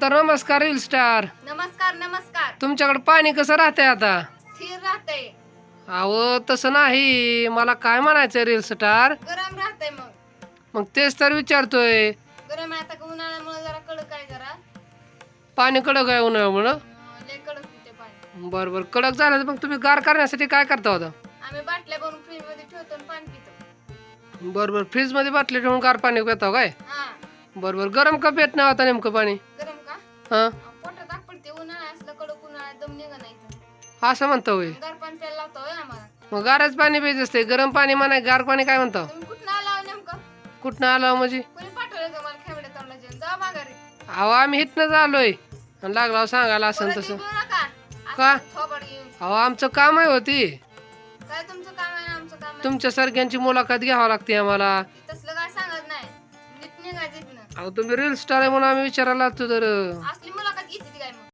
तर नमस्कार reel star नमस्कार नमस्कार. तुमच्याकडे पाणी कसं राहतंय आता? स्थिर राहतंय. अहो तसं नाही. मला काय म्हणायचं रील स्टार गरम राहतंय मग. मग तेच तर विचारतोय. गरम आहे आता का उन्हाळ्यामुळे जरा कडक आहे जरा. पाणी कडक आहे उन्हाळ्यामुळं? अं, लय कडक होते पाणी. बरं बरं. कडक झालं तर मग तुम्ही गार करण्यासाठी काय करता होता आम्ही बाटल्या भरून फ्रीजमध्ये ठेवतो आणि पाणी पितो. बरं बरं. फ्रीजमध्ये बाटली ठेवून गार पाणी पिता काय? हा. बरं बरं. गरम का पेट नाही होता नेमकं पाणी? हां. अं, पोटात आग पडते उन्हाळा असलं कडक उन्हाळा दम निघा नाही असं म्हणतो होय. गार पाणी प्यायला लावतो होय आम्हाला. मग गारच पाणी पाहिजे असते गरम पाणी म्हणा गार पाणी काय म्हणतो? तुम्ही कुठं आला हो नेमकं? कुठनं आलं म्हणजे? कोणी पाठवलं का मला खेवड्या तोंडला जेवण? जा माघारी. अहो आम्ही इथनंच आलोय आणि लागला सांगायला असं परत तसं. येऊ नका. का? असं थोबाड घेऊन अहो आमचं काम आहे होती काय तुमचं काम आहे? आणि आमचं काम आहे. तुमच्या सारख्यांची मुलाखत घ्यावं लागते आम्हाला. तसलं काय अहो तुम्ही रील स्टार आहे म्हणून आम्ही विचारायला लागतो तर. असली